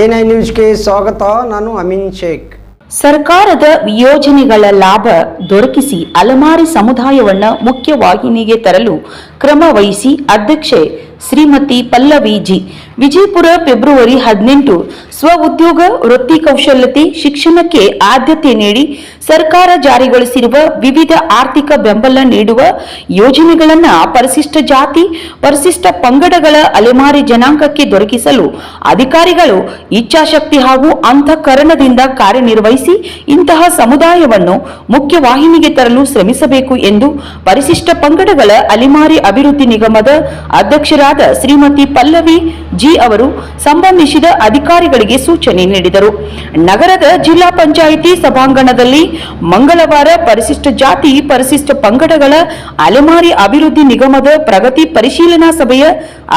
N I ನ್ಯೂಸ್ಗೆ ಸ್ವಾಗತ, ನಾನು ಅಮಿನ್ ಶೇಖ್. ಸರ್ಕಾರದ ಯೋಜನೆಗಳ ಲಾಭ ದೊರಕಿಸಿ ಅಲಮಾರಿ ಸಮುದಾಯವನ್ನ ಮುಖ್ಯವಾಹಿನಿಗೆ ತರಲು ಕ್ರಮ ವಹಿಸಿ ಅಧ್ಯಕ್ಷೆ ಶ್ರೀಮತಿ ಪಲ್ಲವಿ ಜಿ. ವಿಜಯಪುರ ಫೆಬ್ರವರಿ ಹದಿನೆಂಟು. ಸ್ವ ಉದ್ಯೋಗ, ವೃತ್ತಿ ಕೌಶಲ್ಯತೆ, ಶಿಕ್ಷಣಕ್ಕೆ ಆದ್ಯತೆ ನೀಡಿ ಸರ್ಕಾರ ಜಾರಿಗೊಳಿಸಿರುವ ವಿವಿಧ ಆರ್ಥಿಕ ಬೆಂಬಲ ನೀಡುವ ಯೋಜನೆಗಳನ್ನ ಪರಿಶಿಷ್ಟ ಜಾತಿ, ಪರಿಶಿಷ್ಟ ಪಂಗಡಗಳ ಅಲೆಮಾರಿ ಜನಾಂಗಕ್ಕೆ ದೊರಕಿಸಲು ಅಧಿಕಾರಿಗಳು ಇಚ್ಛಾಶಕ್ತಿ ಹಾಗೂ ಅಂತಃಕರಣದಿಂದ ಕಾರ್ಯನಿರ್ವಹಿಸಿ ಇಂತಹ ಸಮುದಾಯವನ್ನು ಮುಖ್ಯವಾಹಿನಿಗೆ ತರಲು ಶ್ರಮಿಸಬೇಕು ಎಂದು ಪರಿಶಿಷ್ಟ ಪಂಗಡಗಳ ಅಲೆಮಾರಿ ಅಭಿವೃದ್ಧಿ ನಿಗಮದ ಅಧ್ಯಕ್ಷರಾದ ಶ್ರೀಮತಿ ಪಲ್ಲವಿ ಜಿ ಅವರು ಸಂಬಂಧಿಸಿದ ಅಧಿಕಾರಿಗಳಿಗೆ ಸೂಚನೆ ನೀಡಿದರು. ನಗರದ ಜಿಲ್ಲಾ ಪಂಚಾಯಿತಿ ಸಭಾಂಗಣದಲ್ಲಿ ಮಂಗಳವಾರ ಪರಿಶಿಷ್ಟ ಜಾತಿ, ಪರಿಶಿಷ್ಟ ಪಂಗಡಗಳ ಅಲೆಮಾರಿ ಅಭಿವೃದ್ಧಿ ನಿಗಮದ ಪ್ರಗತಿ ಪರಿಶೀಲನಾ ಸಭೆಯ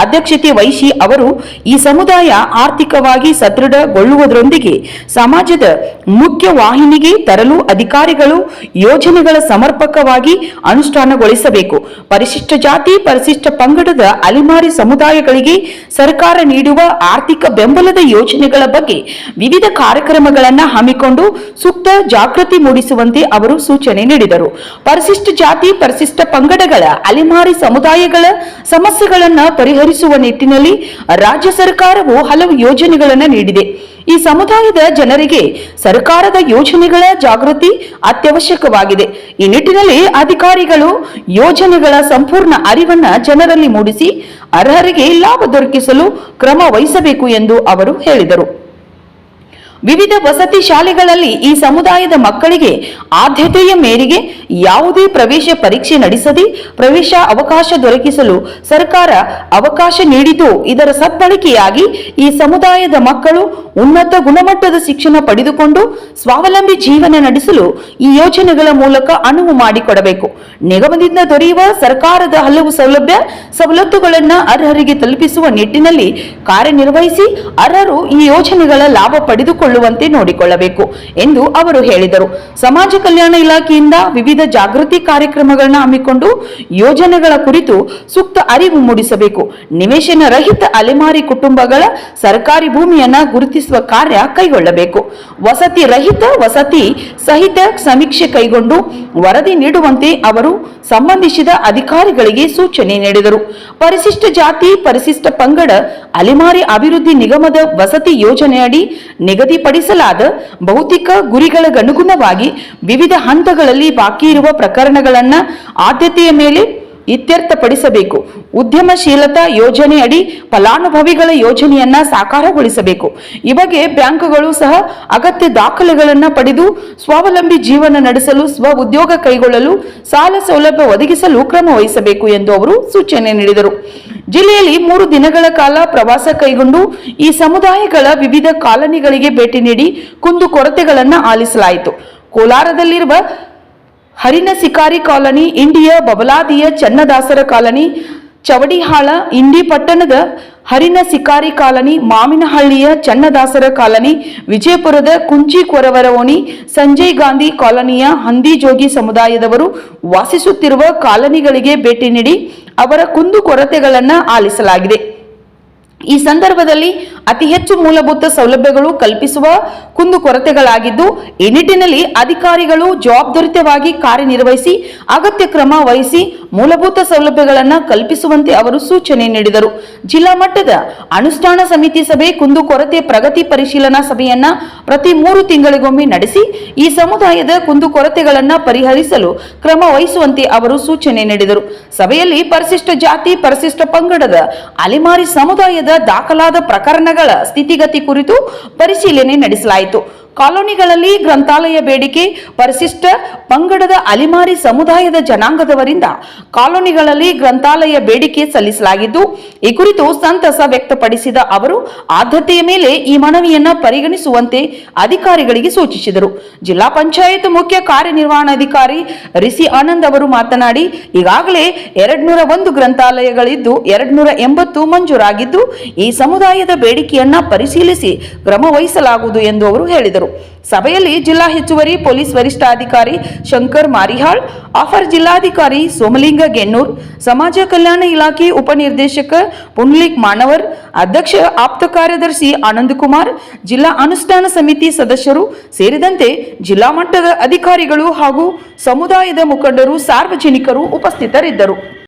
ಅಧ್ಯಕ್ಷತೆ ವಹಿಸಿ ಅವರು ಈ ಸಮುದಾಯ ಆರ್ಥಿಕವಾಗಿ ಸದೃಢಗೊಳ್ಳುವುದರೊಂದಿಗೆ ಸಮಾಜದ ಮುಖ್ಯ ವಾಹಿನಿಗೆ ತರಲು ಅಧಿಕಾರಿಗಳು ಯೋಜನೆಗಳ ಸಮರ್ಪಕವಾಗಿ ಅನುಷ್ಠಾನಗೊಳಿಸಬೇಕು. ಪರಿಶಿಷ್ಟ ಜಾತಿ, ಪರಿಶಿಷ್ಟ ಪಂಗಡದ ಅಲೆಮಾರಿ ಸಮುದಾಯಗಳಿಗೆ ಸರ್ಕಾರ ನೀಡುವ ಆರ್ಥಿಕ ಬೆಂಬಲದ ಯೋಜನೆಗಳ ಬಗ್ಗೆ ವಿವಿಧ ಕಾರ್ಯಕ್ರಮಗಳನ್ನು ಹಮ್ಮಿಕೊಂಡು ಸೂಕ್ತ ಜಾಗೃತಿ ಮೂಡಿಸುವಂತೆ ಅವರು ಸೂಚನೆ ನೀಡಿದರು. ಪರಿಶಿಷ್ಟ ಜಾತಿ, ಪರಿಶಿಷ್ಟ ಪಂಗಡಗಳ ಅಲೆಮಾರಿ ಸಮುದಾಯಗಳ ಸಮಸ್ಯೆಗಳನ್ನು ಪರಿಹರಿಸುವ ನಿಟ್ಟಿನಲ್ಲಿ ರಾಜ್ಯ ಸರ್ಕಾರವು ಹಲವು ಯೋಜನೆಗಳನ್ನು ನೀಡಿದೆ. ಈ ಸಮುದಾಯದ ಜನರಿಗೆ ಸರ್ಕಾರದ ಯೋಜನೆಗಳ ಜಾಗೃತಿ ಅತ್ಯವಶ್ಯಕವಾಗಿದೆ. ಈ ನಿಟ್ಟಿನಲ್ಲಿ ಅಧಿಕಾರಿಗಳು ಯೋಜನೆಗಳ ಸಂಪೂರ್ಣ ಅರಿವನ್ನ ಜನರಲ್ಲಿ ಮೂಡಿಸಿ ಅರ್ಹರಿಗೆ ಲಾಭ ದೊರಕಿಸಲು ಕ್ರಮ ವಹಿಸಬೇಕು ಎಂದು ಅವರು ಹೇಳಿದರು. ವಿವಿಧ ವಸತಿ ಶಾಲೆಗಳಲ್ಲಿ ಈ ಸಮುದಾಯದ ಮಕ್ಕಳಿಗೆ ಆದ್ಯತೆಯ ಮೇರೆಗೆ ಯಾವುದೇ ಪ್ರವೇಶ ಪರೀಕ್ಷೆ ನಡೆಸದೆ ಪ್ರವೇಶ ಅವಕಾಶ ದೊರಕಿಸಲು ಸರ್ಕಾರ ಅವಕಾಶ ನೀಡಿದ್ದು ಇದರ ಸದ್ಬಳಕೆಯಾಗಿ ಈ ಸಮುದಾಯದ ಮಕ್ಕಳು ಉನ್ನತ ಗುಣಮಟ್ಟದ ಶಿಕ್ಷಣ ಪಡೆದುಕೊಂಡು ಸ್ವಾವಲಂಬಿ ಜೀವನ ನಡೆಸಲು ಈ ಯೋಜನೆಗಳ ಮೂಲಕ ಅನುವು ಮಾಡಿಕೊಡಬೇಕು. ನಿಗಮದಿಂದ ದೊರೆಯುವ ಸರ್ಕಾರದ ಹಲವು ಸೌಲಭ್ಯ, ಸವಲತ್ತುಗಳನ್ನು ಅರ್ಹರಿಗೆ ತಲುಪಿಸುವ ನಿಟ್ಟಿನಲ್ಲಿ ಕಾರ್ಯನಿರ್ವಹಿಸಿ ಅರ್ಹರು ಈ ಯೋಜನೆಗಳ ಲಾಭ ಪಡೆದುಕೊಳ್ಳುವಂತೆ ನೋಡಿಕೊಳ್ಳಬೇಕು ಎಂದು ಅವರು ಹೇಳಿದರು. ಸಮಾಜ ಕಲ್ಯಾಣ ಇಲಾಖೆಯಿಂದ ವಿವಿಧ ಜಾಗೃತಿ ಕಾರ್ಯಕ್ರಮಗಳನ್ನು ಹಮ್ಮಿಕೊಂಡು ಯೋಜನೆಗಳ ಕುರಿತು ಸೂಕ್ತ ಅರಿವು ಮೂಡಿಸಬೇಕು. ನಿವೇಶನ ರಹಿತ ಅಲೆಮಾರಿ ಕುಟುಂಬಗಳ ಸರ್ಕಾರಿ ಭೂಮಿಯನ್ನ ಗುರುತಿಸುವ ಕಾರ್ಯ ಕೈಗೊಳ್ಳಬೇಕು. ವಸತಿ ರಹಿತ, ವಸತಿ ಸಹಿತ ಸಮೀಕ್ಷೆ ಕೈಗೊಂಡು ವರದಿ ನೀಡುವಂತೆ ಅವರು ಸಂಬಂಧಿಸಿದ ಅಧಿಕಾರಿಗಳಿಗೆ ಸೂಚನೆ ನೀಡಿದರು. ಪರಿಶಿಷ್ಟ ಜಾತಿ, ಪರಿಶಿಷ್ಟ ಪಂಗಡ, ಅಲೆಮಾರಿ ಅಭಿವೃದ್ಧಿ ನಿಗಮದ ವಸತಿ ಯೋಜನೆಯಡಿ ನಿಗದಿಪಡಿಸಲಾದ ಭೌತಿಕ ಗುರಿಗಳಿಗನುಗುಣವಾಗಿ ವಿವಿಧ ಹಂತಗಳಲ್ಲಿ ಬಾಕಿ ಇರುವ ಪ್ರಕರಣಗಳನ್ನು ಆದ್ಯತೆಯ ಮೇಲೆ ಇತ್ಯರ್ಥಪಡಿಸಬೇಕು. ಉದ್ಯಮಶೀಲತಾ ಯೋಜನೆಯಡಿ ಫಲಾನುಭವಿಗಳ ಯೋಜನೆಯನ್ನ ಸಾಕಾರಗೊಳಿಸಬೇಕು. ಈ ಬಗ್ಗೆ ಬ್ಯಾಂಕುಗಳು ಸಹ ಅಗತ್ಯ ದಾಖಲೆಗಳನ್ನು ಪಡೆದು ಸ್ವಾವಲಂಬಿ ಜೀವನ ನಡೆಸಲು, ಸ್ವ ಉದ್ಯೋಗ ಕೈಗೊಳ್ಳಲು, ಸಾಲ ಸೌಲಭ್ಯ ಒದಗಿಸಲು ಕ್ರಮ ವಹಿಸಬೇಕು ಎಂದು ಅವರು ಸೂಚನೆ ನೀಡಿದರು. ಜಿಲ್ಲೆಯಲ್ಲಿ ಮೂರು ದಿನಗಳ ಕಾಲ ಪ್ರವಾಸ ಕೈಗೊಂಡು ಈ ಸಮುದಾಯಗಳ ವಿವಿಧ ಕಾಲನಿಗಳಿಗೆ ಭೇಟಿ ನೀಡಿ ಕುಂದುಕೊರತೆಗಳನ್ನು ಆಲಿಸಲಾಯಿತು. ಕೋಲಾರದಲ್ಲಿರುವ ಹರಿನ ಸಿಕಾರಿ ಕಾಲನಿ, ಇಂಡಿಯ ಬಬಲಾದಿಯ ಚನ್ನದಾಸರ ಕಾಲನಿ, ಚವಡಿಹಾಳ, ಇಂಡಿ ಪಟ್ಟಣದ ಹರಿನ ಸಿಕಾರಿ ಕಾಲನಿ ಮಾವಿನಹಳ್ಳಿಯ ಚನ್ನದಾಸರ ಕಾಲನಿ, ವಿಜಯಪುರದ ಕುಂಚಿ ಕೊರವರ ಓಣಿ ಸಂಜಯ್ ಗಾಂಧಿ ಕಾಲನಿಯ ಹಂದಿಜೋಗಿ ಸಮುದಾಯದವರು ವಾಸಿಸುತ್ತಿರುವ ಕಾಲನಿಗಳಿಗೆ ಭೇಟಿ ನೀಡಿ ಅವರ ಕುಂದುಕೊರತೆಗಳನ್ನು ಆಲಿಸಲಾಗಿದೆ. ಈ ಸಂದರ್ಭದಲ್ಲಿ ಅತಿ ಹೆಚ್ಚು ಮೂಲಭೂತ ಸೌಲಭ್ಯಗಳು ಕಲ್ಪಿಸುವ ಕುಂದುಕೊರತೆಗಳಾಗಿದ್ದು ಈ ನಿಟ್ಟಿನಲ್ಲಿ ಅಧಿಕಾರಿಗಳು ಜವಾಬ್ದಾರಿತವಾಗಿ ಕಾರ್ಯನಿರ್ವಹಿಸಿ, ಅಗತ್ಯ ಕ್ರಮ ವಹಿಸಿ ಮೂಲಭೂತ ಸೌಲಭ್ಯಗಳನ್ನು ಕಲ್ಪಿಸುವಂತೆ ಅವರು ಸೂಚನೆ ನೀಡಿದರು. ಜಿಲ್ಲಾ ಮಟ್ಟದ ಅನುಷ್ಠಾನ ಸಮಿತಿ ಸಭೆ ಕುಂದುಕೊರತೆ ಪ್ರಗತಿ ಪರಿಶೀಲನಾ ಸಭೆಯನ್ನ ಪ್ರತಿ ಮೂರು ತಿಂಗಳಿಗೊಮ್ಮೆ ನಡೆಸಿ, ಈ ಸಮುದಾಯದ ಕುಂದುಕೊರತೆಗಳನ್ನು ಪರಿಹರಿಸಲು ಕ್ರಮ ವಹಿಸುವಂತೆ ಅವರು ಸೂಚನೆ ನೀಡಿದರು. ಸಭೆಯಲ್ಲಿ ಪರಿಶಿಷ್ಟ ಜಾತಿ, ಪರಿಶಿಷ್ಟ ಪಂಗಡದ ಅಲೆಮಾರಿ ಸಮುದಾಯದ ದಾಖಲಾದ ಪ್ರಕರಣಗಳ ಸ್ಥಿತಿಗತಿ ಕುರಿತು ಪರಿಶೀಲನೆ ನಡೆಸಲಾಯಿತು. ಕಾಲೋನಿಗಳಲ್ಲಿ ಗ್ರಂಥಾಲಯ ಬೇಡಿಕೆ, ಪರಿಶಿಷ್ಟ ಪಂಗಡದ ಅಲಿಮಾರಿ ಸಮುದಾಯದ ಜನಾಂಗದವರಿಂದ ಕಾಲೋನಿಗಳಲ್ಲಿ ಗ್ರಂಥಾಲಯ ಬೇಡಿಕೆ ಸಲ್ಲಿಸಲಾಗಿದ್ದು, ಈ ಕುರಿತು ಸಂತಸ ವ್ಯಕ್ತಪಡಿಸಿದ ಅವರು, ಆದ್ಯತೆಯ ಮೇಲೆ ಈ ಮನವಿಯನ್ನು ಪರಿಗಣಿಸುವಂತೆ ಅಧಿಕಾರಿಗಳಿಗೆ ಸೂಚಿಸಿದರು. ಜಿಲ್ಲಾ ಪಂಚಾಯತ್ ಮುಖ್ಯ ಕಾರ್ಯನಿರ್ವಹಣಾಧಿಕಾರಿ ರಿಸಿ ಆನಂದ್ ಅವರು ಮಾತನಾಡಿ, ಈಗಾಗಲೇ ಎರಡ್ ನೂರ ಒಂದು ಗ್ರಂಥಾಲಯಗಳಿದ್ದು ಎರಡ್ ನೂರ ಎಂಬತ್ತು ಮಂಜೂರಾಗಿದ್ದು, ಈ ಸಮುದಾಯದ ಬೇಡಿಕೆಯನ್ನ ಪರಿಶೀಲಿಸಿ ಕ್ರಮ ವಹಿಸಲಾಗುವುದು ಎಂದು ಅವರು ಹೇಳಿದರು. ಸಭೆಯಲ್ಲಿ ಜಿಲ್ಲಾ ಹೆಚ್ಚುವರಿ ಪೊಲೀಸ್ ವರಿಷ್ಠಾಧಿಕಾರಿ ಶಂಕರ್ ಮಾರಿಹಾಳ್, ಆಫರ್ ಜಿಲ್ಲಾಧಿಕಾರಿ ಸೋಮಲಿಂಗ ಗೆನ್ನೂರ್, ಸಮಾಜ ಕಲ್ಯಾಣ ಇಲಾಖೆ ಉಪನಿರ್ದೇಶಕ ಪುಂಡ್ಲಿಕ್ ಮಾನವರ್, ಅಧ್ಯಕ್ಷ ಆಪ್ತ ಕಾರ್ಯದರ್ಶಿ ಆನಂದ್ ಕುಮಾರ್, ಜಿಲ್ಲಾ ಅನುಷ್ಠಾನ ಸಮಿತಿ ಸದಸ್ಯರು ಸೇರಿದಂತೆ ಜಿಲ್ಲಾ ಮಟ್ಟದ ಅಧಿಕಾರಿಗಳು ಹಾಗೂ ಸಮುದಾಯದ ಮುಖಂಡರು ಸಾರ್ವಜನಿಕರು ಉಪಸ್ಥಿತರಿದ್ದರು.